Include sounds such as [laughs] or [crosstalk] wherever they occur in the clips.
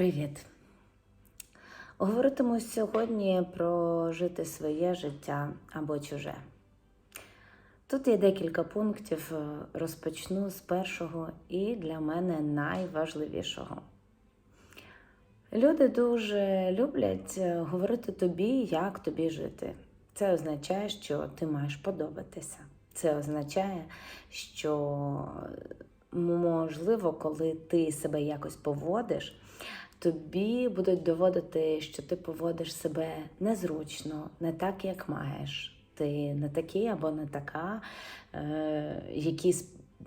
Привіт! Говоритиму сьогодні про жити своє життя або чуже. Тут є декілька пунктів. е, Розпочну з першого і для мене найважливішого. Люди дуже люблять е, говорити тобі, як тобі жити. Це означає, що ти маєш подобатися. Це означає, що можливо, коли ти себе якось поводиш, тобі будуть доводити, що ти поводиш себе незручно, не так, як маєш. Ти не такий або не така, е, які,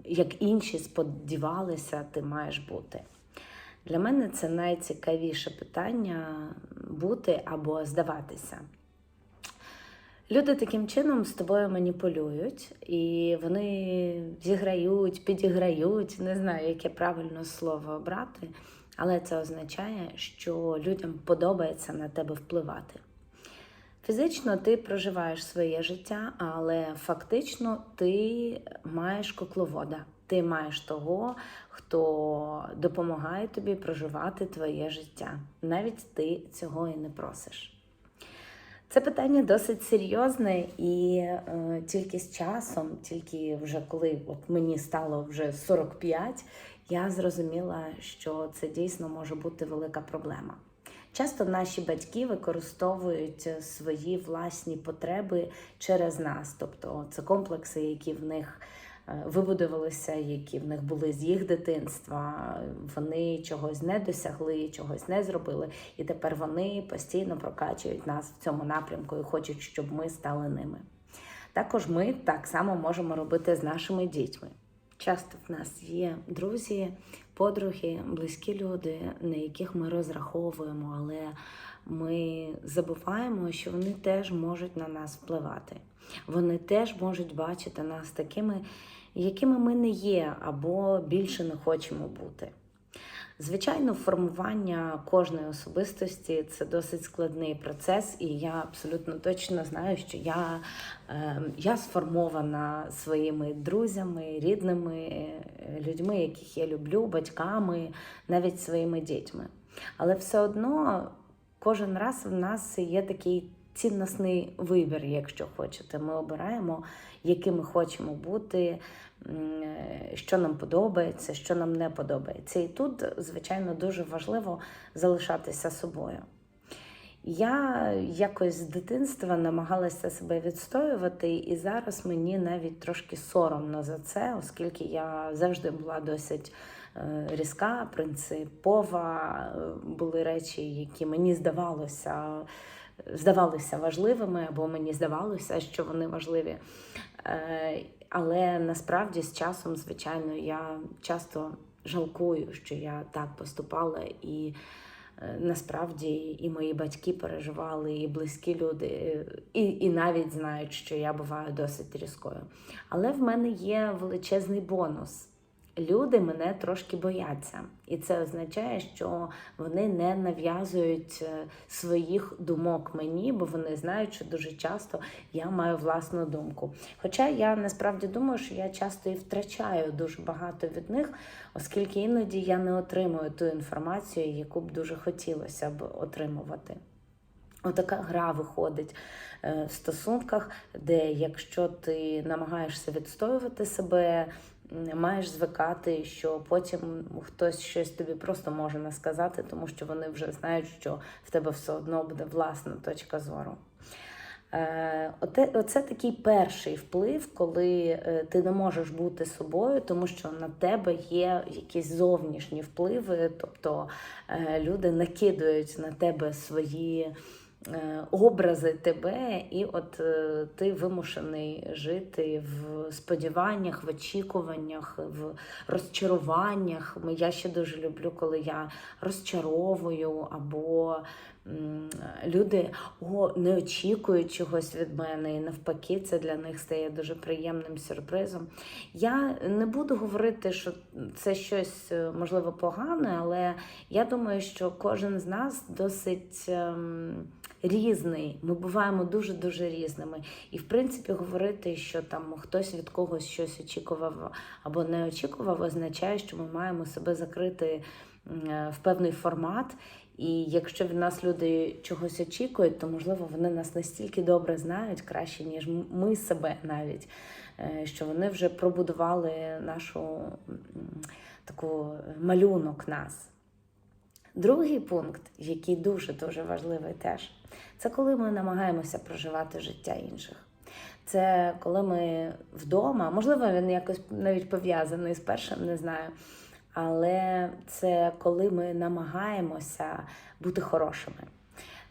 як інші сподівалися, ти маєш бути. Для мене це найцікавіше питання бути або здаватися. Люди таким чином з тобою маніпулюють, і вони зіграють, підіграють, не знаю, яке правильно слово обрати, але це означає, що людям подобається на тебе впливати. Фізично ти проживаєш своє життя, але фактично ти маєш кукловода. Ти маєш того, хто допомагає тобі проживати твоє життя. Навіть ти цього і не просиш. Це питання досить серйозне, і е, тільки з часом, тільки вже коли от мені стало вже 45, я зрозуміла, що це дійсно може бути велика проблема. Часто наші батьки використовують свої власні потреби через нас, тобто це комплекси, які в них е, вибудувалися, які в них були з їх дитинства. Вони чогось не досягли, чогось не зробили, і тепер вони постійно прокачують нас в цьому напрямку і хочуть, щоб ми стали ними. Також ми так само можемо робити з нашими дітьми. Часто в нас є друзі, подруги, близькі люди, на яких ми розраховуємо, але ми забуваємо, що вони теж можуть на нас впливати. Вони теж можуть бачити нас такими, якими ми не є, або більше не хочемо бути. Звичайно, формування кожної особистості це досить складний процес, і я абсолютно точно знаю, що я, е, я сформована своїми друзями, рідними е, людьми, яких я люблю, батьками, навіть своїми дітьми. Але все одно кожен раз в нас є такий цінностний вибір, якщо хочете. Ми обираємо, якими хочемо бути, що нам подобається, що нам не подобається. І тут, звичайно, дуже важливо залишатися собою. Я якось з дитинства намагалася себе відстоювати, і зараз мені навіть трошки соромно за це, оскільки я завжди була досить е, різка, принципова. Е, Були речі, які мені здавалося, здавалися важливими, або мені здавалося, що вони важливі. Е, Але насправді з часом, звичайно, я часто жалкую, що я так поступала і. Е, Насправді і мої батьки переживали, і близькі люди, е, і, і навіть знають, що я буваю досить різкою. Але в мене є величезний бонус. Люди мене трошки бояться, і це означає, що вони не нав'язують е, своїх думок мені, бо вони знають, що дуже часто я маю власну думку. Хоча я насправді думаю, що я часто і втрачаю дуже багато від них, оскільки іноді я не отримую ту інформацію, яку б дуже хотілося б отримувати. Отака гра виходить е, в стосунках, де якщо ти намагаєшся відстоювати себе, маєш звикати, що потім хтось щось тобі просто може не сказати, тому що вони вже знають, що в тебе все одно буде власна точка зору. Е, оце такий перший вплив, коли е, ти не можеш бути собою, тому що на тебе є якісь зовнішні впливи, тобто е, люди накидують на тебе свої образи тебе, і от е, ти вимушений жити в сподіваннях, в очікуваннях, в розчаруваннях. Я ще дуже люблю, коли я розчаровую або люди о, не очікують чогось від мене, і навпаки, це для них стає дуже приємним сюрпризом. Я не буду говорити, що це щось е, можливо погане, але я думаю, що кожен з нас досить. Різний, ми буваємо дуже дуже різними, і в принципі говорити, що там хтось від когось щось очікував або не очікував, означає, що ми маємо себе закрити е, в певний формат. І якщо від нас люди чогось очікують, то можливо вони нас настільки добре знають, краще ніж ми себе навіть, е, що вони вже пробудували нашу таку малюнок нас. Другий пункт, який дуже дуже важливий теж, це коли ми намагаємося проживати життя інших. Це коли ми вдома, можливо, він якось навіть пов'язаний з першим, не знаю. Але це коли ми намагаємося бути хорошими.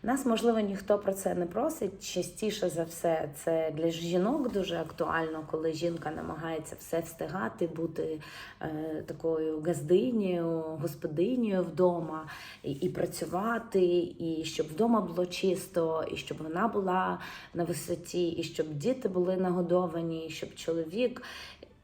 Нас, можливо, ніхто про це не просить. Частіше за все, це для жінок дуже актуально, коли жінка намагається все встигати, бути е, такою газдинею, господинею вдома, і, і працювати, і щоб вдома було чисто, і щоб вона була на висоті, і щоб діти були нагодовані, і щоб чоловік.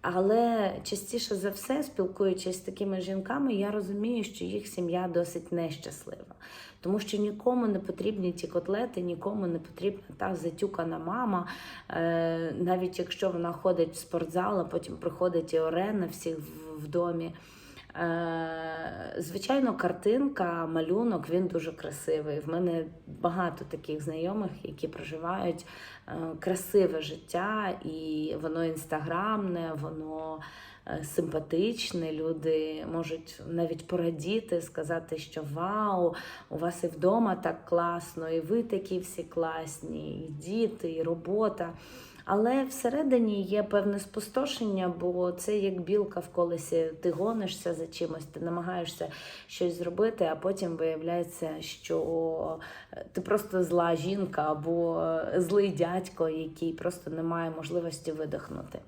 Але частіше за все, спілкуючись з такими жінками, я розумію, що їх сім'я досить нещаслива. Тому що нікому не потрібні ті котлети, нікому не потрібна та затюкана мама. Е, навіть якщо вона ходить в спортзал, а потім приходить і орена всіх в, в домі. Е, Звичайно, картинка, малюнок він дуже красивий. В мене багато таких знайомих, які проживають е, красиве життя, і воно інстаграмне, воно е, симпатичне. Люди можуть навіть порадіти, сказати, що вау, у вас і вдома так класно, і ви такі всі класні, і діти, і робота. Але всередині є певне спустошення, бо це як білка в колесі. Ти гонишся за чимось, ти намагаєшся щось зробити, а потім виявляється, що ти просто зла жінка або злий дядько, який просто не має можливості видихнути.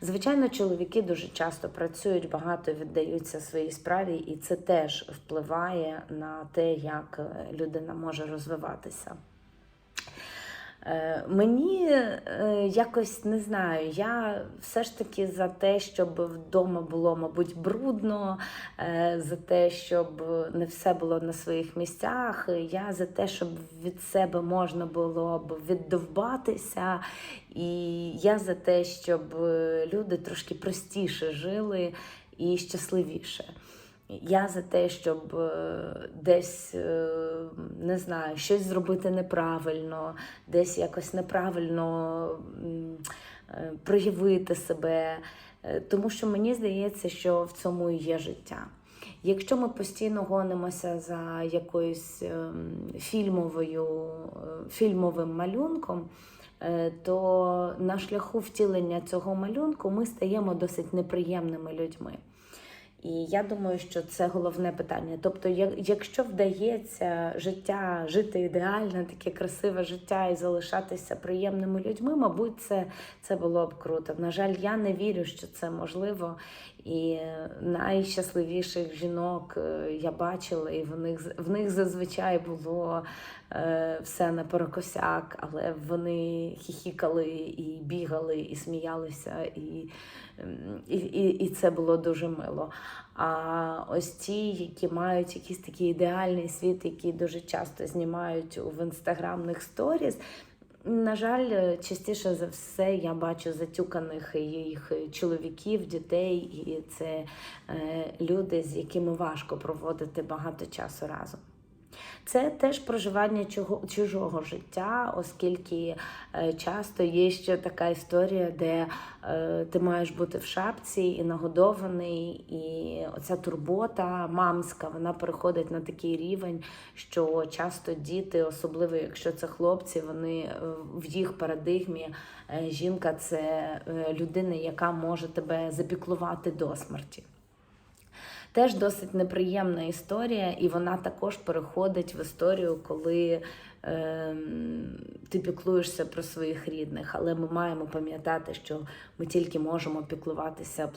Звичайно, чоловіки дуже часто працюють, багато віддаються своїй справі, і це теж впливає на те, як людина може розвиватися. Е, Мені е, якось не знаю, я все ж таки за те, щоб вдома було, мабуть, брудно, е, за те, щоб не все було на своїх місцях. Я за те, щоб від себе можна було б віддовбатися. І я за те, щоб люди трошки простіше жили і щасливіше. Я за те, щоб е, десь е, не знаю, щось зробити неправильно, десь якось неправильно е, проявити себе. Тому що мені здається, що в цьому і є життя. Якщо ми постійно гонимося за якоюсь ем, фільмовою, фільмовим малюнком, то на шляху втілення цього малюнку ми стаємо досить неприємними людьми. І я думаю, що це головне питання. Тобто, якщо вдається життя жити ідеальне, таке красиве життя і залишатися приємними людьми, мабуть, це, це було б круто. На жаль, я не вірю, що це можливо. І найщасливіших жінок е, я бачила, і в них в них зазвичай було е, все наперекосяк, але вони хіхікали і бігали, і сміялися, і, ем, і, і, і це було дуже мило. А ось ті, які мають якийсь такий ідеальний світ, який дуже часто знімають в інстаграмних сторіс. На жаль, частіше за все я бачу затюканих їх чоловіків, дітей, і це е, люди, з якими важко проводити багато часу разом. Це теж проживання чого, чужого життя, оскільки е, часто є ще така історія, де е, ти маєш бути в шапці і нагодований, і оця турбота мамська, вона переходить на такий рівень, що часто діти, особливо якщо це хлопці, вони е, в їх парадигмі жінка це людина, яка може тебе запіклувати до смерті. Теж досить неприємна історія, і вона також переходить в історію, коли е, ти піклуєшся про своїх рідних. Але ми маємо пам'ятати, що ми тільки можемо піклуватися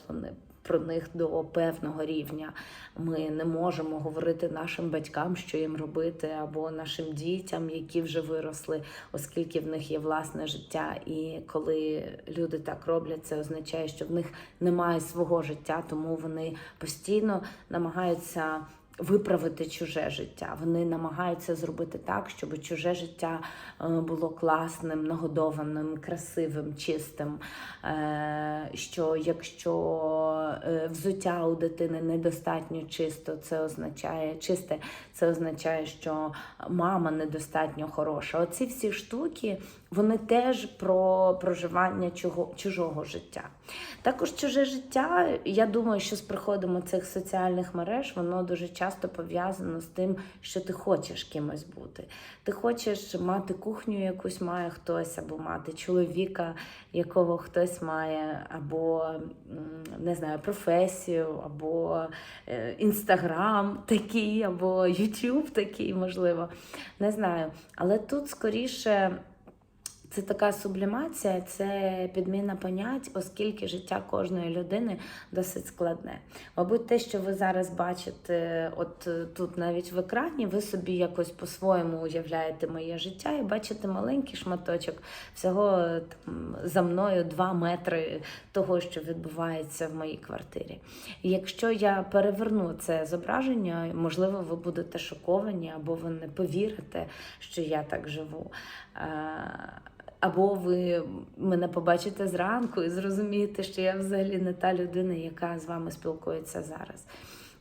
про них до певного рівня. Ми не можемо говорити нашим батькам, що їм робити, або нашим дітям, які вже виросли, оскільки в них є власне життя. І коли люди так роблять, це означає, що в них немає свого життя, тому вони постійно намагаються виправити чуже життя. Вони намагаються зробити так, щоб чуже життя е, було класним, нагодованим, красивим, чистим. Е, Що якщо е, взуття у дитини недостатньо чисто, це означає чисте, це означає, що мама недостатньо хороша. Оці всі штуки вони теж про проживання чужого життя. Також чуже життя, я думаю, що з приходом цих соціальних мереж воно дуже часто пов'язано з тим, що ти хочеш кимось бути. Ти хочеш мати кухню, якусь має хтось, або мати чоловіка, якого хтось має, або не знаю, професію, або е, інстаграм такий, або Ютуб такий, можливо. Не знаю. Але тут скоріше. Це така сублімація, це підміна понять, оскільки життя кожної людини досить складне. Мабуть, те, що ви зараз бачите, от е, тут навіть в екрані, ви собі якось по-своєму уявляєте моє життя і бачите маленький шматочок всього е, там, за мною 2 метри того, що відбувається в моїй квартирі. І якщо я переверну це зображення, можливо, ви будете шоковані, або ви не повірите, що я так живу. Або ви мене побачите зранку і зрозумієте, що я взагалі не та людина, яка з вами спілкується зараз.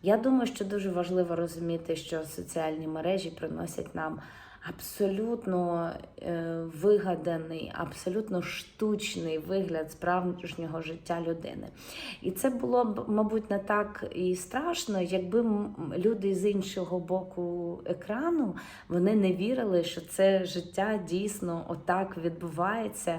Я думаю, що дуже важливо розуміти, що соціальні мережі приносять нам абсолютно е, вигаданий, абсолютно штучний вигляд справжнього життя людини. І це було б, мабуть, не так і страшно, якби люди з іншого боку екрану вони не вірили, що це життя дійсно отак відбувається.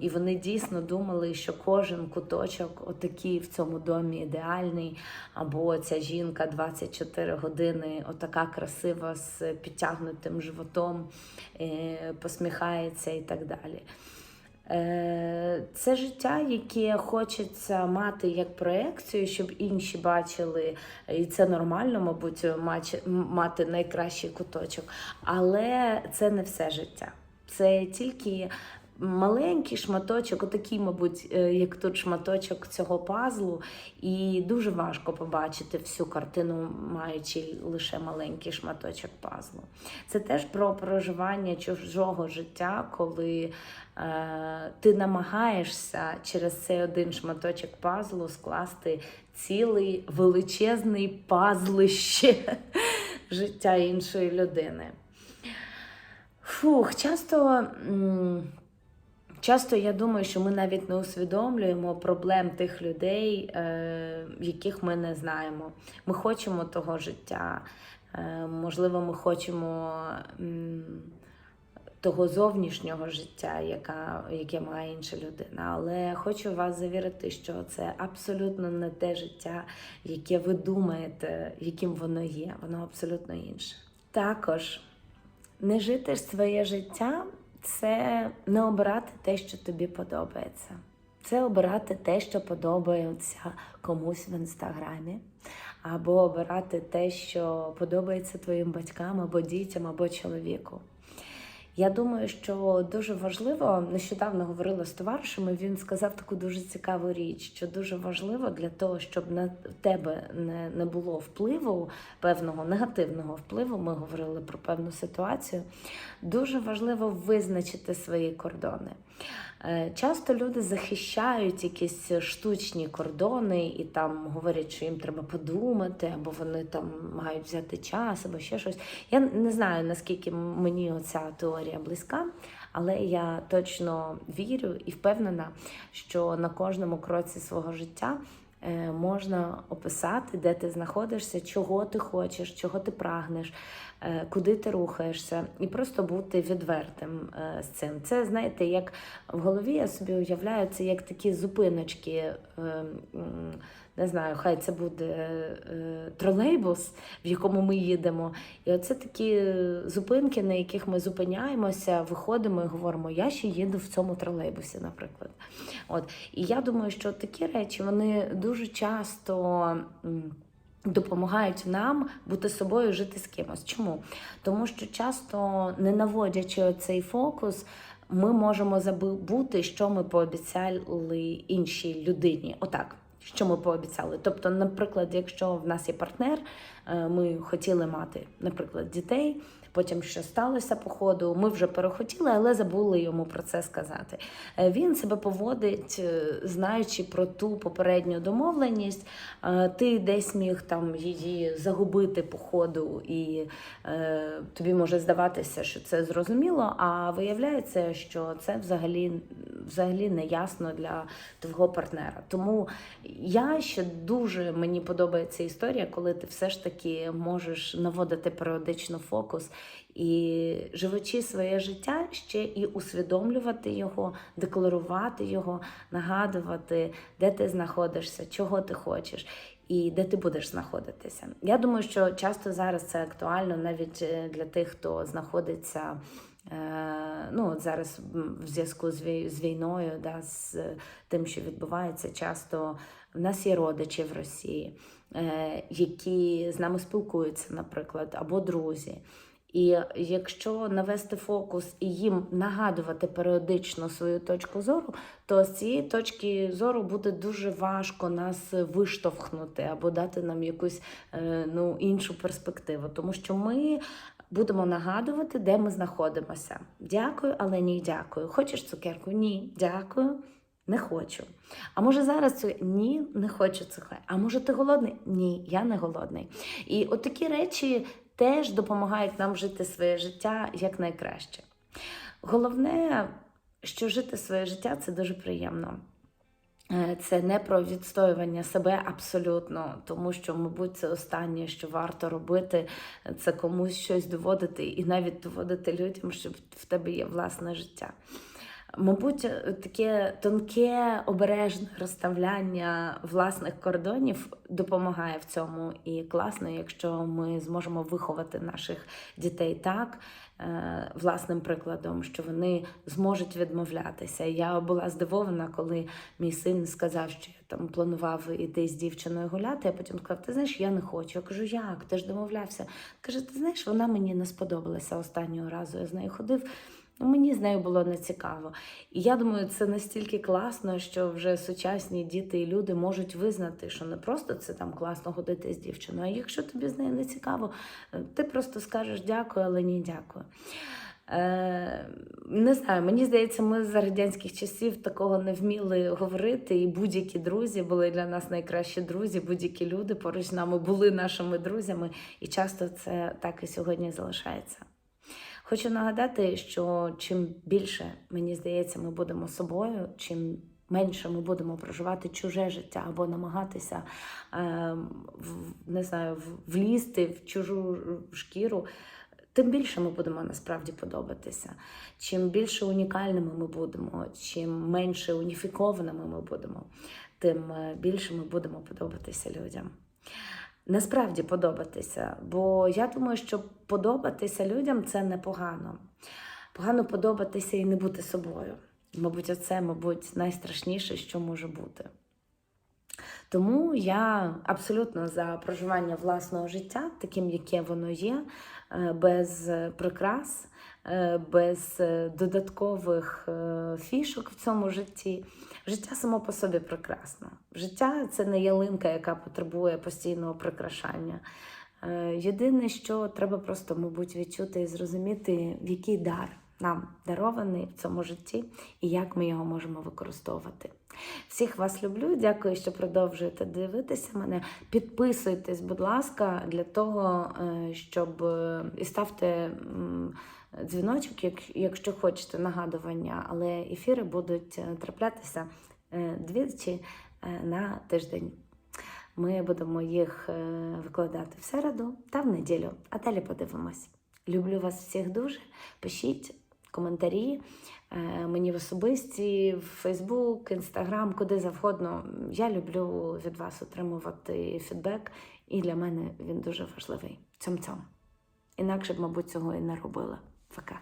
І вони дійсно думали, що кожен куточок, отакий в цьому домі ідеальний, або ця жінка 24 години, отака красива з підтягнутим животом, е, посміхається і так далі. Е, Це життя, яке хочеться мати як проекцію, щоб інші бачили, і це нормально, мабуть, мати найкращий куточок. Але це не все життя. Це тільки маленький шматочок, отакий, мабуть, е, як тут шматочок цього пазлу, і дуже важко побачити всю картину, маючи лише маленький шматочок пазлу. Це теж про проживання чужого життя, коли е, ти намагаєшся через цей один шматочок пазлу скласти цілий величезний пазлище [laughs] життя іншої людини. Фух, часто. Часто я думаю, що ми навіть не усвідомлюємо проблем тих людей, е, яких ми не знаємо. Ми хочемо того життя, е, можливо, ми хочемо того зовнішнього життя, яка, яке має інша людина. Але хочу вас завірити, що це абсолютно не те життя, яке ви думаєте, яким воно є. Воно абсолютно інше. Також не жити своє життя це не обирати те, що тобі подобається. Це обирати те, що подобається комусь в інстаграмі, або обирати те, що подобається твоїм батькам, або дітям, або чоловіку. Я думаю, що дуже важливо, нещодавно говорила з товаришем, і він сказав таку дуже цікаву річ, що дуже важливо для того, щоб на тебе не, не було впливу, певного негативного впливу. Ми говорили про певну ситуацію. Дуже важливо визначити свої кордони. Е, Часто люди захищають якісь штучні кордони і там говорять, що їм треба подумати, або вони там мають взяти час, або ще щось. Я не знаю наскільки мені оця теорія близька, але я точно вірю і впевнена, що на кожному кроці свого життя. Е, Можна описати, де ти знаходишся, чого ти хочеш, чого ти прагнеш, е, куди ти рухаєшся, і просто бути відвертим е, з цим. Це знаєте, як в голові я собі уявляю це як такі зупиночки. Е, Не знаю, хай це буде е, тролейбус, в якому ми їдемо. І оце такі е, зупинки, на яких ми зупиняємося, виходимо і говоримо, я ще їду в цьому тролейбусі, наприклад. От. І я думаю, що такі речі вони дуже часто. Допомагають нам бути собою, жити з кимось. Чому? Тому що часто, не наводячи цей фокус, ми можемо забути, що ми пообіцяли іншій людині. Отак. Що ми пообіцяли. Тобто, наприклад, якщо в нас є партнер, е, ми хотіли мати, наприклад, дітей. Потім що сталося по ходу, ми вже перехотіли, але забули йому про це сказати. Е, Він себе поводить, е, знаючи про ту попередню домовленість. Ти десь міг там її загубити по ходу, і тобі може здаватися, що це зрозуміло. А виявляється, що це взагалі, взагалі не ясно для твого партнера. Тому я ще дуже мені подобається історія, коли ти все ж таки можеш наводити періодично фокус і живучи своє життя, ще і усвідомлювати його, декларувати його, нагадувати, де ти знаходишся, чого ти хочеш. І де ти будеш знаходитися. Я думаю, що часто зараз це актуально навіть е, для тих, хто знаходиться ну, от зараз в зв'язку з війною, да, з тим, що відбувається, часто в нас є родичі в Росії, е, які з нами спілкуються, наприклад, або друзі. І якщо навести фокус і їм нагадувати періодично свою точку зору, то з цієї точки зору буде дуже важко нас виштовхнути або дати нам якусь е, ну, іншу перспективу, тому що ми будемо нагадувати, де ми знаходимося. Дякую, але ні, дякую. Хочеш цукерку? Ні, дякую. Не хочу. А може зараз це ні, не хочу цукерку. А може ти голодний? Ні, я не голодний. І от такі речі теж допомагають нам жити своє життя якнайкраще. Головне, що жити своє життя це дуже приємно. Е, Це не про відстоювання себе абсолютно, тому що, мабуть, це останнє, що варто робити, це комусь щось доводити, і навіть доводити людям, що в тебе є власне життя. Мабуть, таке тонке, обережне розставляння власних кордонів допомагає в цьому. І класно, якщо ми зможемо виховати наших дітей так, е, власним прикладом, що вони зможуть відмовлятися. Я була здивована, коли мій син сказав, що я там планував іти з дівчиною гуляти, а потім сказав, ти знаєш, я не хочу. Я кажу, як? Ти ж домовлявся? Каже, ти знаєш, вона мені не сподобалася останнього разу. Я з нею ходив. Ну, мені з нею було нецікаво. І я думаю, це настільки класно, що вже сучасні діти і люди можуть визнати, що не просто це там класно ходити з дівчиною, а якщо тобі з нею не цікаво, ти просто скажеш дякую, але ні, дякую. Е, не знаю, мені здається, ми за радянських часів такого не вміли говорити, і будь-які друзі були для нас найкращі друзі, будь-які люди поруч з нами були нашими друзями, і часто це так і сьогодні залишається. Хочу нагадати, що чим більше, мені здається, ми будемо собою, чим менше ми будемо проживати чуже життя або намагатися е, не знаю, влізти в чужу шкіру, тим більше ми будемо насправді подобатися. Чим більше унікальними ми будемо, чим менше уніфікованими ми будемо, тим е, більше ми будемо подобатися людям насправді подобатися. Бо я думаю, що подобатися людям це непогано. Погано подобатися і не бути собою. Мабуть, оце, мабуть, найстрашніше, що може бути. Тому я абсолютно за проживання власного життя, таким, яке воно є, е, без прикрас, е, без е, додаткових фішок в цьому житті. Життя само по собі прекрасне. Життя це не ялинка, яка потребує постійного прикрашання. Е, Єдине, що треба просто, мабуть, відчути і зрозуміти, який дар нам дарований в цьому житті і як ми його можемо використовувати. Всіх вас люблю. Дякую, що продовжуєте дивитися мене. Підписуйтесь, будь ласка, для того, е, щоб е, і ставте дзвіночок, як- якщо хочете нагадування, але ефіри будуть е, траплятися е, двічі е, на тиждень. Ми будемо їх викладати в середу та в неділю, а далі подивимось. Люблю вас всіх дуже. Пишіть коментарі мені в особисті, в Фейсбук, Інстаграм, куди завгодно. Я люблю від вас отримувати фідбек, і для мене він дуже важливий. Цьом-цьом. Інакше б, мабуть, цього і не робила. Пока.